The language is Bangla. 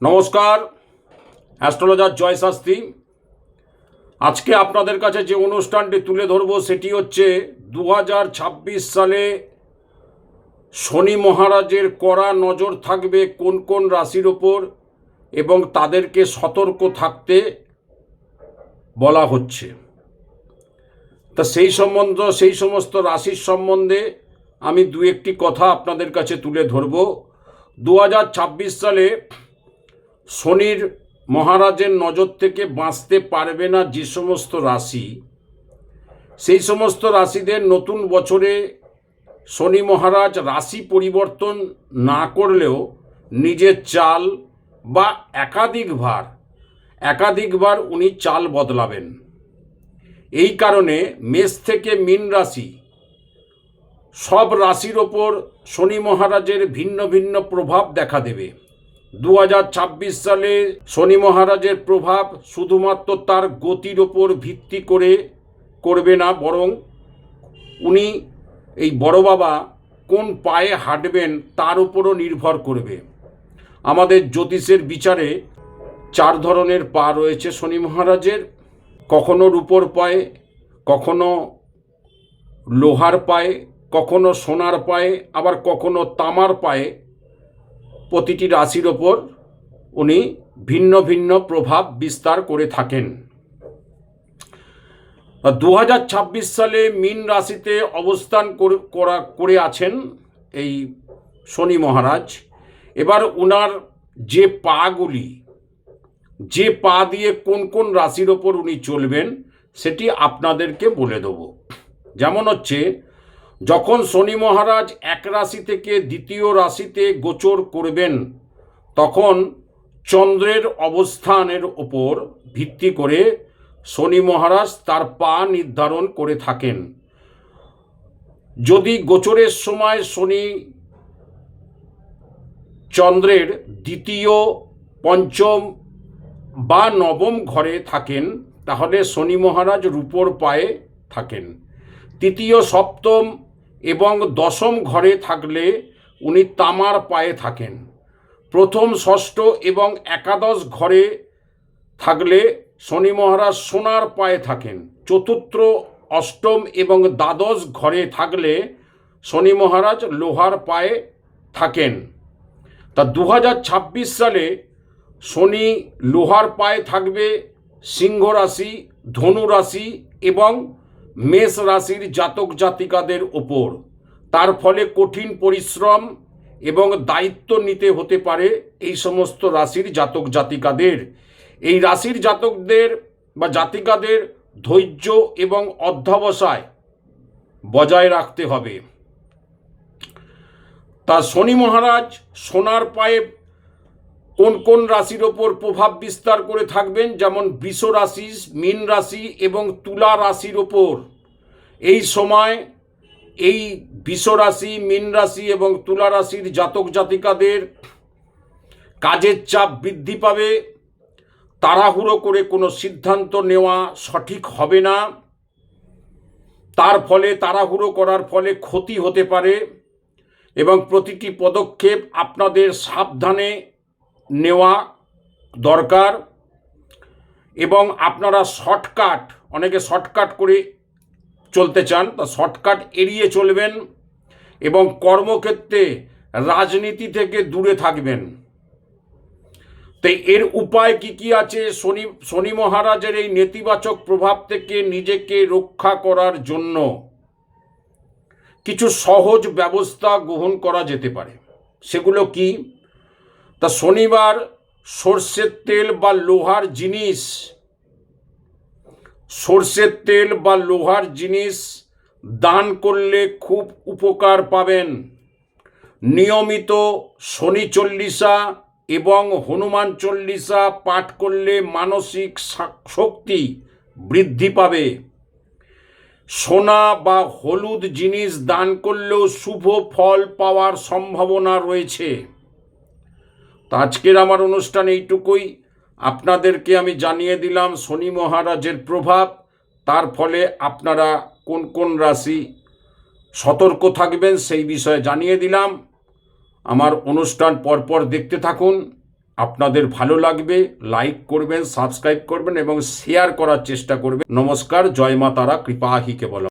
নমস্কার, অ্যাস্ট্রোলজার জয় আজকে আপনাদের কাছে যে অনুষ্ঠানটি তুলে ধরবো সেটি হচ্ছে দু হাজার ছাব্বিশ সালে শনি মহারাজের কড়া নজর থাকবে কোন কোন রাশির ওপর এবং তাদেরকে সতর্ক থাকতে বলা হচ্ছে। তা সেই সম্বন্ধ, সেই সমস্ত রাশির সম্বন্ধে আমি দু একটি কথা আপনাদের কাছে তুলে ধরব। দু হাজার ছাব্বিশ সালে শনির মহারাজের নজর থেকে বাঁচতে পারবে না যে সমস্ত রাশি, সেই সমস্ত রাশিদের নতুন বছরে শনি মহারাজ রাশি পরিবর্তন না করলেও নিজের চাল বা একাধিকবার একাধিকবার উনি চাল বদলাবেন। এই কারণে মেষ থেকে মীন রাশি, সব রাশির ওপর শনি মহারাজের ভিন্ন ভিন্ন প্রভাব দেখা দেবে। দু হাজার ছাব্বিশ সালে শনি মহারাজের প্রভাব শুধুমাত্র তার গতির ওপর ভিত্তি করে করবে না, বরং উনি এই বড় বাবা কোন পায়ে হাঁটবেন তার উপরও নির্ভর করবে। আমাদের জ্যোতিষের বিচারে চার ধরনের পা রয়েছে শনি মহারাজের। কখনো রূপোর পায়ে, কখনো লোহার পায়ে, কখনো সোনার পায়ে, আবার কখনো তামার পায়ে প্রতিটি রাশির ওপর উনি ভিন্ন ভিন্ন প্রভাব বিস্তার করে থাকেন। দু হাজার ছাব্বিশ সালে মীন রাশিতে অবস্থান করে- করা আছেন এই শনি মহারাজ। এবার ওনার যে পাগুলি, যে পা দিয়ে কোন কোন রাশির ওপর উনি চলবেন, সেটি আপনাদেরকে বলে দেব। যেমন হচ্ছে যখন শনি মহারাজ এক রাশি থেকে দ্বিতীয় রাশিতে গোচর করবেন, তখন চন্দ্রের অবস্থানের ওপর ভিত্তি করে শনি মহারাজ তার পা নির্ধারণ করে থাকেন। যদি গোচরের সময় শনি চন্দ্রের দ্বিতীয়, পঞ্চম বা নবম ঘরে থাকেন, তাহলে শনি মহারাজ রূপর পায়ে থাকেন। তৃতীয়, সপ্তম এবং দশম ঘরে থাকলে উনি তামার পায়ে থাকেন। প্রথম ষষ্ঠ এবং একাদশ ঘরে থাকলে শনি মহারাজ সোনার পায়ে থাকেন। চতুর্থ, অষ্টম এবং দ্বাদশ ঘরে থাকলে শনি মহারাজ লোহার পায়ে থাকেন। তা দু হাজার ছাব্বিশ সালে শনি লোহার পায়ে থাকবে, সিংহ রাশি, ধনু রাশি এবং মেষ রাশির জাতক জাতিকাদের ওপর তার ফলে কঠিন পরিশ্রম এবং দায়িত্ব নিতে হতে পারে এই সমস্ত রাশির জাতক জাতিকাদের। এই রাশির জাতকদের বা জাতিকাদের ধৈর্য এবং অধ্যবসায় বজায় রাখতে হবে। তা শনি মহারাজ সোনার পায়ে কোন কোন রাশির ওপর প্রভাব বিস্তার করে থাকবেন? যেমন বৃষ রাশি, মীন রাশি এবং তুলা রাশির ওপর। এই সময় এই বৃষ রাশি, মীন রাশি এবং তুলা রাশির জাতক জাতিকাদের কাজের চাপ বৃদ্ধি পাবে। তাড়াহুড়ো করে কোনো সিদ্ধান্ত নেওয়া সঠিক হবে না। তার ফলে তাড়াহুড়ো করার ফলে ক্ষতি হতে পারে এবং প্রতিটি পদক্ষেপ আপনাদের সাবধানে নেওয়া দরকার এবং আপনারা শর্টকাট, অনেকে শর্টকাট করে চলতে চান, তা শর্টকাট এড়িয়ে চলবেন এবং কর্মক্ষেত্রে রাজনীতি থেকে দূরে থাকবেন। তো এর উপায় কি কি আছে? শনি শনি মহারাজের এই নেতিবাচক প্রভাব থেকে নিজেকে রক্ষা করার জন্য কিছু সহজ ব্যবস্থা গ্রহণ করা যেতে পারে। সেগুলো কি? তা শনিবার সর্ষের তেল বা লোহার জিনিস, সর্ষের তেল বা লোহার জিনিস দান করলে খুব উপকার পাবেন। নিয়মিত শনি চল্লিশা এবং হনুমান চল্লিশা পাঠ করলে মানসিক শক্তি বৃদ্ধি পাবে। সোনা বা হলুদ জিনিস দান করলেও শুভ ফল পাওয়ার সম্ভাবনা রয়েছে। তো আজকের আমার অনুষ্ঠান এইটুকুই। আপনাদেরকে আমি জানিয়ে দিলাম শনি মহারাজের প্রভাব, তার ফলে আপনারা কোন কোন রাশি সতর্ক থাকবেন সেই বিষয়ে জানিয়ে দিলাম। আমার অনুষ্ঠান পরপর দেখতে থাকুন। আপনাদের ভালো লাগবে, লাইক করবেন, সাবস্ক্রাইব করবেন এবং শেয়ার করার চেষ্টা করবেন। নমস্কার, জয় মা তারা, কৃপা হি কেবল